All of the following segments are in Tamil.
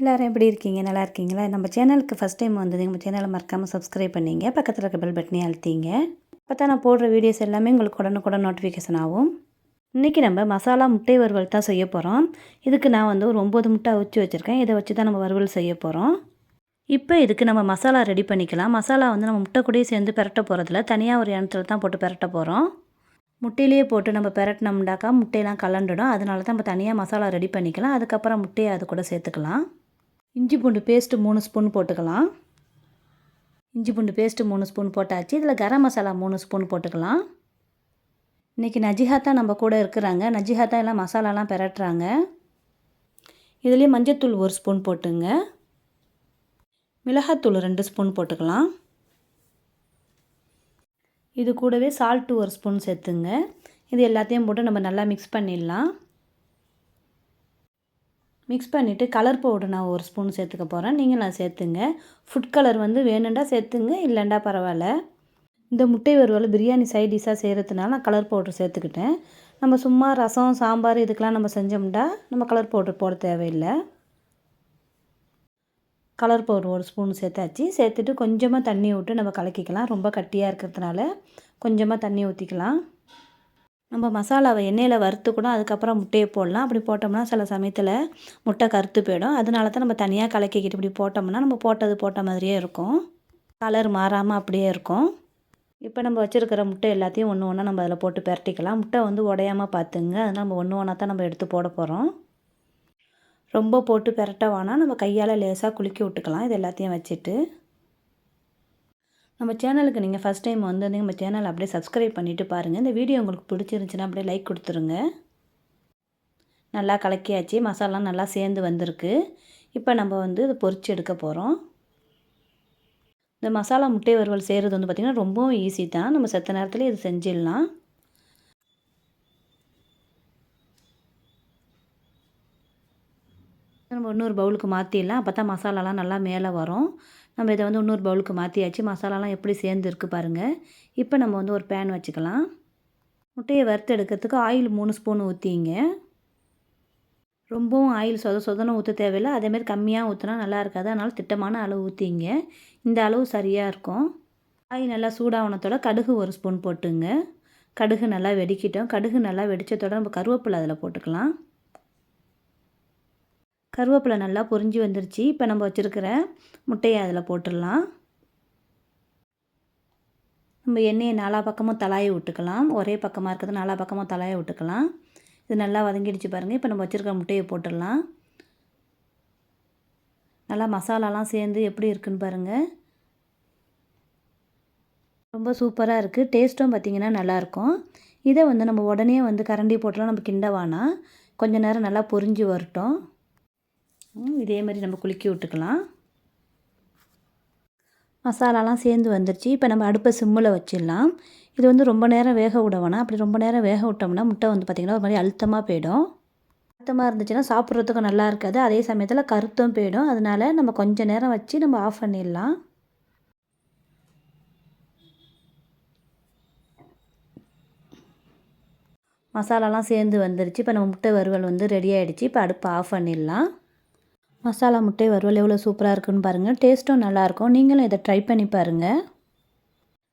எல்லோரும் எப்படி இருக்கீங்க? நல்லா இருக்கீங்களா? நம்ம சேனலுக்கு ஃபஸ்ட் டைம் வந்தது நம்ம சேனலை மறக்காமல் சப்ஸ்கிரைப் பண்ணிங்க. பக்கத்தில் இருக்க பெல் பட்டனே அழுத்திங்க. அப்போ தான் நான் போடுற வீடியோஸ் எல்லாமே உங்களுக்கு உடனுக்குடன் நோட்டிஃபிகேஷன் ஆகும். இன்றைக்கி நம்ம மசாலா முட்டை வறுவல் தான் செய்ய போகிறோம் இதுக்கு நான் வந்து ஒரு ஒம்பது முட்டை அவிச்சு வச்சுருக்கேன். இதை வச்சு தான் நம்ம வறுவல் செய்ய போகிறோம் இப்போ இதுக்கு நம்ம மசாலா ரெடி பண்ணிக்கலாம். மசாலா வந்து நம்ம முட்டை கூடயே சேர்ந்து பெரட்ட போகிறதில்ல தனியாக ஒரு இடத்துல தான் போட்டு பெரட்ட போகிறோம் முட்டையிலேயே போட்டு நம்ம பெரட்டினோம்னாக்கா முட்டையெல்லாம் கலண்டுடும் அதனால தான் நம்ம தனியாக மசாலா ரெடி பண்ணிக்கலாம். அதுக்கப்புறம் முட்டையை அது கூட சேர்த்துக்கலாம். இஞ்சி பூண்டு பேஸ்ட்டு மூணு ஸ்பூன் போட்டுக்கலாம். இஞ்சி பூண்டு பேஸ்ட்டு மூணு ஸ்பூன் போட்டாச்சு. இதில் கரம் மசாலா மூணு ஸ்பூன் போட்டுக்கலாம். இன்றைக்கி நஜிஹாத்தா நம்ம கூட இருக்கிறாங்க. நஜிஹாத்தா எல்லாம் மசாலாலாம் பெரட்டுறாங்க. இதுலேயே மஞ்சத்தூள் ஒரு ஸ்பூன் போட்டுங்க. மிளகாத்தூள் ரெண்டு ஸ்பூன் போட்டுக்கலாம். இது கூடவே சால்ட்டு ஒரு ஸ்பூன் சேர்த்துங்க. இது எல்லாத்தையும் போட்டு நம்ம நல்லா மிக்ஸ் பண்ணிடலாம். மிக்ஸ் பண்ணிவிட்டு கலர் பவுடர் நான் ஒரு ஸ்பூன் சேர்த்துக்க போகிறேன் நீங்கள் நான் சேர்த்துங்க. ஃபுட் கலர் வந்து வேணுண்டா சேர்த்துங்க இல்லைண்டா பரவாயில்ல. இந்த முட்டை வறுவல் பிரியாணி சைட் டிஷ்ஷாக செய்கிறதுனால நான் கலர் பவுடர் சேர்த்துக்கிட்டேன். நம்ம சும்மா ரசம் சாம்பார் இதுக்கெலாம் நம்ம செஞ்சோம்னா நம்ம கலர் பவுடர் போட தேவையில்லை. கலர் பவுடர் ஒரு ஸ்பூன் சேர்த்தாச்சு. சேர்த்துட்டு கொஞ்சமாக தண்ணி விட்டு நம்ம கலக்கிக்கலாம். ரொம்ப கட்டியாக இருக்கிறதுனால கொஞ்சமாக தண்ணி ஊற்றிக்கலாம் நம்ம மசாலாவை எண்ணெயில் வறுத்து கூட அதுக்கப்புறம் முட்டையை போடலாம். அப்படி போட்டோம்னா சில சமயத்தில் முட்டை கருத்து போயிடும். அதனால தான் நம்ம தனியாக கலக்கிக்கிட்டு இப்படி போட்டோம்னா நம்ம போட்டது போட்ட மாதிரியே இருக்கும். கலர் மாறாமல் அப்படியே இருக்கும். இப்போ நம்ம வச்சுருக்கிற முட்டை எல்லாத்தையும் ஒன்று ஒன்றா நம்ம அதில் போட்டு பரட்டிக்கலாம். முட்டை வந்து உடையாமல் பார்த்துங்க. அதனால் நம்ம ஒன்று ஒன்றா தான் நம்ம எடுத்து போட போகிறோம் ரொம்ப போட்டு பெரட்ட வேணாம். நம்ம கையால் லேசாக குலுக்கி விட்டுக்கலாம். இது எல்லாத்தையும் வச்சுட்டு. நம்ம சேனலுக்கு நீங்கள் ஃபஸ்ட் டைம் வந்து நம்ம சேனல் அப்படியே சப்ஸ்கிரைப் பண்ணிவிட்டு பாருங்கள் இந்த வீடியோ உங்களுக்கு பிடிச்சிருந்துச்சின்னா அப்படியே லைக் கொடுத்துருங்க. நல்லா கலக்கியாச்சு. மசாலாம் நல்லா சேர்ந்து வந்திருக்கு. இப்போ நம்ம வந்து இதை பொறிச்சு எடுக்க போகிறோம் இந்த மசாலா முட்டை வறுவல் செய்கிறது வந்து பார்த்திங்கன்னா ரொம்பவும் ஈஸி தான். நம்ம செத்த நேரத்தில் இது செஞ்சிடலாம். நம்ம இன்னொரு பவுலுக்கு மாற்றிடலாம் அப்போ தான் மசாலாலாம் நல்லா மேலே வரும். நம்ம இதை வந்து இன்னொரு பவுலுக்கு மாற்றியாச்சு மசாலாலாம் எப்படி சேர்ந்துருக்கு பாருங்கள் இப்போ நம்ம வந்து ஒரு பேன் வச்சுக்கலாம். முட்டையை வறுத்து எடுக்கிறதுக்கு ஆயில் மூணு ஸ்பூன் ஊற்றிங்க ரொம்பவும் ஆயில் சொத சொதனும் ஊற்ற தேவையில்லை. அதேமாரி கம்மியாக ஊற்றினா நல்லா இருக்காது. அதனால் திட்டமான அளவு ஊற்றிங்க இந்த அளவு சரியாக இருக்கும். ஆயில் நல்லா சூடாகனத்தோட கடுகு ஒரு ஸ்பூன் போட்டுங்க. கடுகு நல்லா வெடிக்கிட்டோம். கடுகு நல்லா வெடித்ததோட நம்ம கருவேப்பிலை அதில் போட்டுக்கலாம். கருவேப்பிலை நல்லா பொரிஞ்சு வந்துருச்சு. இப்போ நம்ம வச்சுருக்கிற முட்டையை அதில் போட்டுடலாம். நம்ம எண்ணெயை நாலா பக்கமும் தலாய விட்டுக்கலாம். ஒரே பக்கமாக இருக்கிறது நாலா பக்கமும் தலாய விட்டுக்கலாம். இது நல்லா வதங்கிடுச்சு பாருங்கள் இப்போ நம்ம வச்சுருக்க முட்டையை போட்டுடலாம். நல்லா மசாலாலாம் சேர்ந்து எப்படி இருக்குன்னு பாருங்கள் ரொம்ப சூப்பராக இருக்குது டேஸ்ட்டும் பார்த்திங்கன்னா நல்லாயிருக்கும் இதை வந்து நம்ம உடனே வந்து கரண்டி போட்டலாம். நம்ம கிண்டவானா. கொஞ்சம் நேரம் நல்லா பொரிஞ்சு வரட்டும். இதே மாதிரி நம்ம குலுக்கி விட்டுக்கலாம். மசாலாலாம் சேர்ந்து வந்துருச்சு. இப்போ நம்ம அடுப்பை சிம்மில் வச்சிடலாம். இது வந்து ரொம்ப நேரம் வேக விட வேணாம் அப்படி ரொம்ப நேரம் வேக விட்டோம்னா முட்டை வந்து பார்த்திங்கன்னா ஒரு மாதிரி அழுத்தமாக போயிடும். அழுத்தமாக இருந்துச்சுன்னா சாப்பிட்றதுக்கும் நல்லா இருக்காது. அதே சமயத்தில் கருத்தும் போயிடும். அதனால் நம்ம கொஞ்சம் நேரம் வச்சு நம்ம ஆஃப் பண்ணிடலாம். மசாலாலாம் சேர்ந்து வந்துருச்சு. இப்போ நம்ம முட்டை வறுவல் வந்து ரெடி ஆகிடுச்சு இப்போ அடுப்பை ஆஃப் பண்ணிடலாம். மசாலா முட்டை வறுவல் எவ்வளோ சூப்பராக இருக்குன்னு பாருங்கள். டேஸ்ட்டும் நல்லாயிருக்கும். நீங்களும் இதை ட்ரை பண்ணி பாருங்கள்.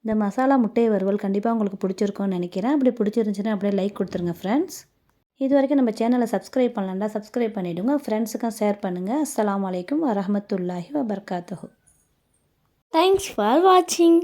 இந்த மசாலா முட்டை வறுவல் கண்டிப்பாக உங்களுக்கு பிடிச்சிருக்கும்னு நினைக்கிறேன். அப்படி பிடிச்சிருந்துச்சுன்னா அப்படியே லைக் கொடுத்துருங்க ஃப்ரெண்ட்ஸ் இது வரைக்கும் நம்ம சேனலை சப்ஸ்கிரைப் பண்ணலாம்டா சப்ஸ்கிரைப் பண்ணிவிடுங்க ஃப்ரெண்ட்ஸுக்கும் ஷேர் பண்ணுங்கள் அஸ்லாம் வலைக்கம் வரமத்துல்லாஹி வபர்காத்து தேங்க்ஸ் ஃபார் வாட்சிங்